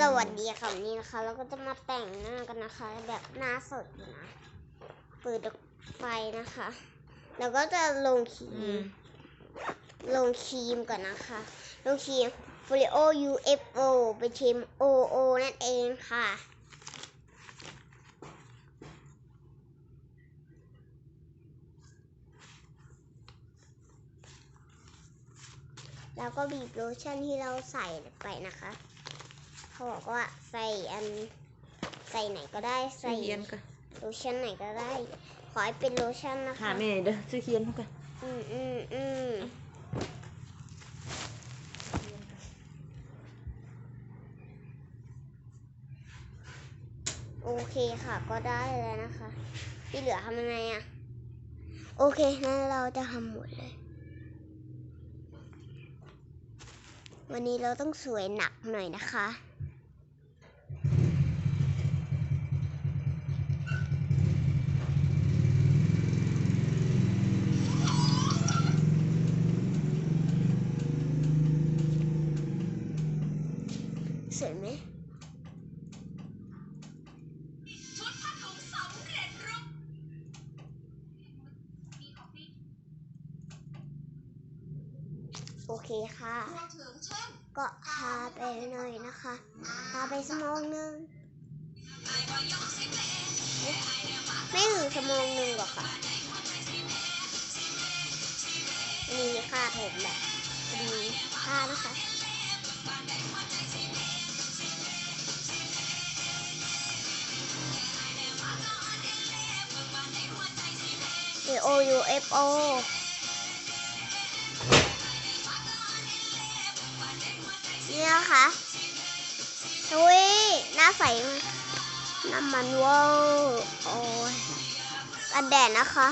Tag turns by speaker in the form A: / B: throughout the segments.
A: สวัสดีค่ะวันนี้นะคะเราก็จะมาแต่งหน้ากันนะคะ แบบหน้าสดอยู่นะเปิดไฟนะคะ แล้วก็จะลงครี
B: อื
A: ม
B: ม
A: ลงครีมก่อนนะคะ ลงครีม f o r i o UFO เป็นครีม OO นั่นเองค่ะ แล้วก็บีบโลชั่นที่เราใส่ไปนะคะ เขาบอกว่าใส่อันใส่ไหนก็ได้
B: ใส่
A: ใส่
B: เขียนกัน
A: โลชั่นไหนก็ได้ ขอให้เป็นโลชั่นนะ
B: หา
A: คะ
B: แม่เด้อซื้อเขียนเท่ากัน
A: อืมอืมอืมโอเคค่ะก็ได้แล้วนะคะ ที่เหลือทำยังไงอะโอเคงั้นเราจะทำหมดเลย วันนี้เราต้องสวยหนักหน่อยนะคะ สวยไหม
C: ชุดผ้าถุงสำเร็จรูป
A: โอเคค่ะ ก็ทาไปหน่อยนะคะทาไปสมองหนึ่งไม่ถึงสมองหนึ่งหรอกค่ะมีค่าผมแบบดีค่านะคะ O U F O นี่ นะคะอุ้ยหน้าใสมากน้ำมันวอร์โอ้ยกันแดดนะคะ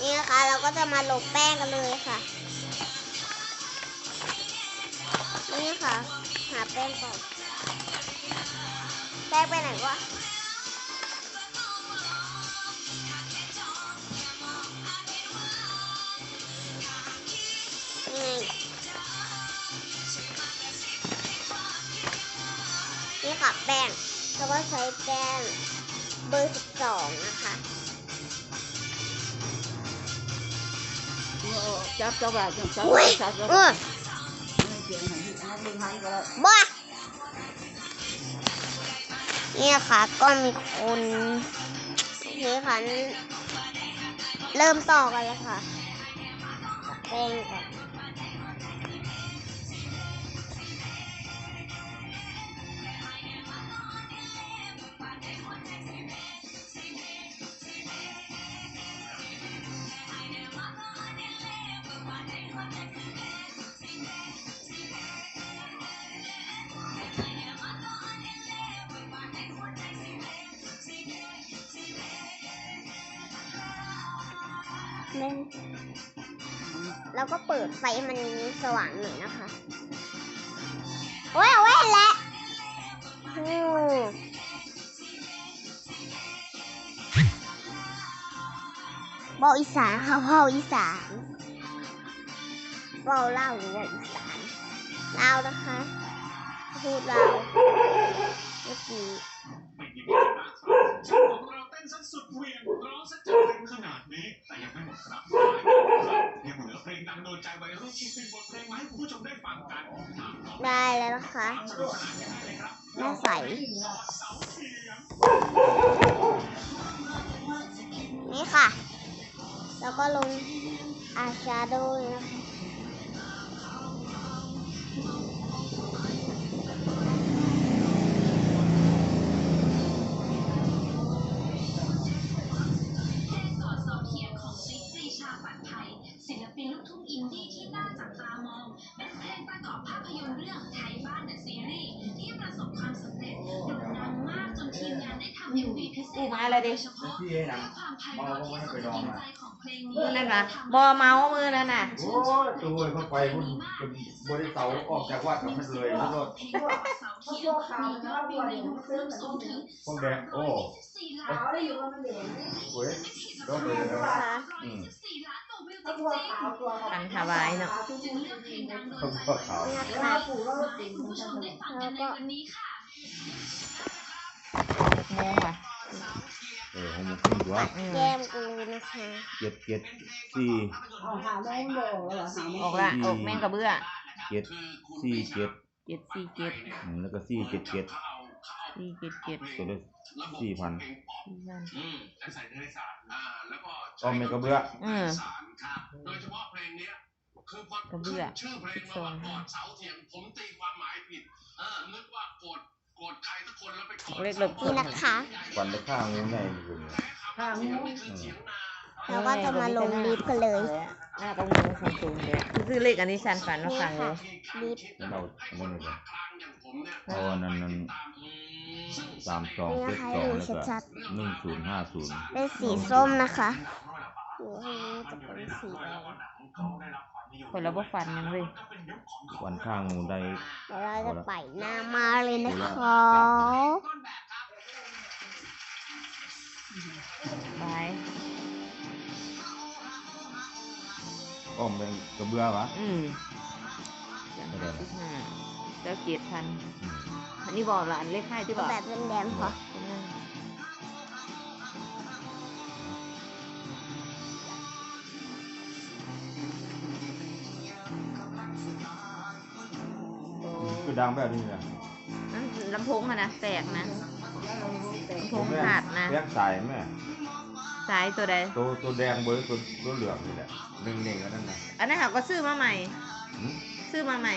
A: นี่นะคะ เราก็จะมาลงแป้งกันเลยค่ะ นี่ค่ะ หาแป้งก่อน แป้งไปไหนวะ ค่ะแป้งแล้วก็ใช้แป้งเบอร์สิบสองนะคะ
B: จับจับแบบจับจับ
A: อุ้ย
B: จับจับ
A: เออ
B: เขียนให้ให้เบิ่งให้ก็ได้
A: บ้านี่ค่ะก็มีคนนี่ค่ะเริ่มต่อกันแล้วค่ะแป้งก่อน นึ่งแล้วก็เปิดไฟมันสว่างหน่อยนะคะ โอ้ยเอาไว้แล้วอืมบอกอีสานค่ะพ่ออีสานเว่าเล่าหรือว่าอีสานเล่านะคะ พูดเล่าเมื่อกี้
D: ช่างของเราเต้นสักสุดเหวียงร้องสักจัดเต็มขนาดนี้ แต่ยัง ไม่หมดครับยังเหลือเพลงดังโดนใจวัยรุ่นอีกเป็นบทเพลงมาให้คุณผู้ชมได้ฟังกันถามต่อ
A: ได้แล้วนะคะ
D: ความสนุกสนานกันได้เลยครับ
A: หน้าใส นี่ค่ะ แล้วก็ลงอาชาโดนะคะ
C: ทุ่งอินดี้ที่น่าจับตามอง เป็นเพลงประกอบภาพยนตร์เรื่องไทยบ้านเดอะซีรีส์ที่ประสบความสำเร็จโด่งดังมากจนทีมงานได้ทำเอ็มวีพิเศษ
B: อู้มาอะไรดิ
C: โดยเฉพาะ
E: พี่ให้
C: เพื่
E: นะ
C: อความไพเราะที่สุดกินใจของเพลงนี้
B: มือนั่นน่ะบอเมามือนั่นน่ะ
E: โอ้ยตัวเข้าไปคุณคุณบริเตาออกจากวัดกับมันเลยทุกรถ
C: เพลงกอดเสาเทียมมียอดวิวในยูทูบสูงถึง
E: พวกแดงโอ้
C: 324ล้านวิว
E: เว้ยรถเลยนะ
A: นะคะ
C: 124ล้านกว่าวิวจริง
B: พันถวายเนาะ
C: ๆจึงเลือกเพลงดังโดนใจ
E: ก็ขาว
A: นะคะ
C: มาให้คุณผู้ชมได้ฟังกันในวันนี้ค่ะ
B: โมงว่ะ
E: เออของมันขึ้นตัว
B: อืม
A: แก้มกูนะคะ
E: เจ็ดเจ็ดสี่
B: ออกละออกแมงกระเบื้อ
E: เจ็ดสี่เจ็ด
B: เจ็ดสี่เจ็ด
E: อืมแล้วก็สี่เจ็ดเจ็ด
B: สี่เจ็ดเจ็ด
E: ตัวละสี่พัน
B: สี่พัน
D: อืมจะใส่ในสารอ่าแล้วก็
E: ก็ไม่กระเบื้อ
B: อืม
D: สารครับโดยเฉพาะเพลงเนี้ยคือพอก
B: ระเบื้อ
D: ชื่อเพลงมาวันก่อนเสาเถียงผมตีความหมายผิดเออนึกว่าโกรธโกรธใครสักคนแล้วไปโกรธ
B: เล็กเลิก
A: นี่นะคะ
E: วันได้ข้างงูใหญ่เลย
D: ข้างูนี่คือเถียงนา
A: เราก็จะมาลงลิฟต์กันเลย
B: หน้าต้องลงสูงสูงเลยคือเลขอันนี้ชันฝันมาฟังเลย
A: ลิฟต์
E: แล้วเราอันนั้นเลย
D: กลางอย่างผมเนี่ย
E: เอาอันนั้นนั้น สามสอง
A: นี่
E: เจ็
A: นะ
E: ด
A: คะ
E: สอง
A: ดู
E: แล้วก็
A: ชัด
E: หนึ่งศูนย์ห้าศูนย์
A: ๆเป็นสีส้มนะคะอยู่ข้างนี้จะเป็นสีแดง
B: คนละบ่ฟันยังเลย
E: วันข้างงูได้
A: เดี๋ยวเราจะไปหน้ามาเลยนะคะ
B: ไป
E: อ้อมเป็นกระเบื้อวะ
B: อืม
E: ไม่ได้หรอก
B: สิบห้าแล้วเจ็ดพัน
E: อืม
B: อันนี้บอกละอันเลขให้ที่บอก
A: แบบแดงๆพอ
E: คือดังแบบนี้นะ
B: นั่นลำโพงอะนะแตกนะลำโพงขาดนะ
E: แยกสายแม่
B: สายตัวใด
E: ตัวตัวแดงเบอร์ตัวตัวเหลืองนี่แหละหนึ่งหนึ่งอันนั้นนะ
B: อันนั้นเขาก็ซื้อมาใหม่
E: หืม
B: ซื้อมาใหม่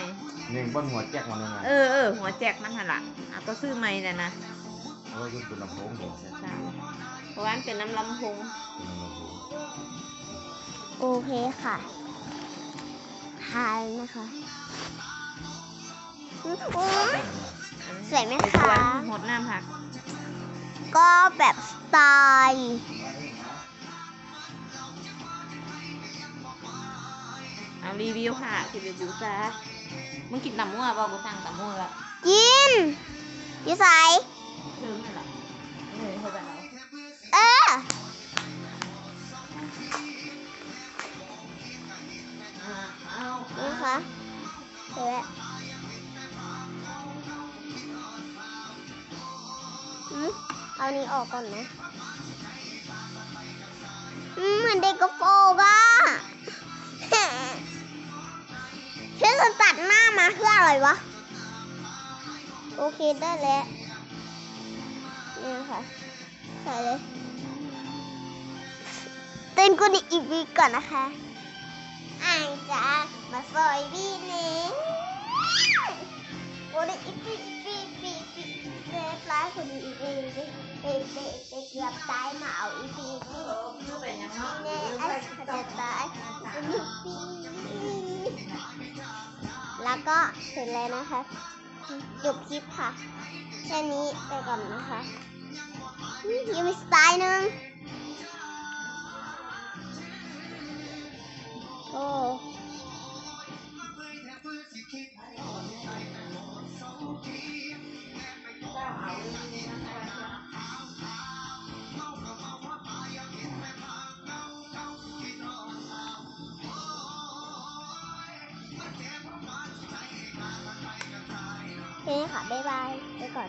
E: หนึ่งบนหัวแจ็คมันนั่นนะ
B: เออเออหัวแจ็คมันหันหลังอะก็ซื้อใหม่แต่นะ
E: เออคือลำโพงผม
B: ใช่เพราะว่ามันเป็นน้ำลำโพง
E: เป็นลำโพง
A: โอเคค่ะทายนะคะอุ๊ยสวยไหมคะ
B: หดน้ำผัก
A: ก็แบบสไตล์
B: เอารีวิวค่ะคือรีวิวจ้ามึงกินตำมั่วเปล่ากูสั่งตำมั่วละ
A: กินพี่ใสย
B: เริ่มเลยล่ะเออเข้าใจแล้ว
A: เออ
B: อ่าเอา
A: นี่ค่ะเสร็จแล้วอืมเอานี้ออกก่อนนะอืมเหมือนเด็กกระโปรงอะ ฉันจะตัดหน้ามาเพื่ออะไรวะ โอเคได้แล้วนี่นะคะใส่เลยเต้นกุดีอีกวีก่อนนะคะอ่างจ้ามาซอยบีนี่โอ้ยอีปีอีปีอีปีอีปีเล็บร้ายคนนี้อีปีอีปีเป๊ะเป๊ะเป๊ะเกือบตายมาเอาอีปีอีปี
B: เนี่ย
A: อะไรจะตายอีปี แล้วก็เสร็จแล้วนะคะจบคลิปค่ะ แค่นี้ไปก่อนนะคะยังมีสไตล์หนึ่งโอ้โอา เคค่ะ บ๊ายบาย ไปก่อน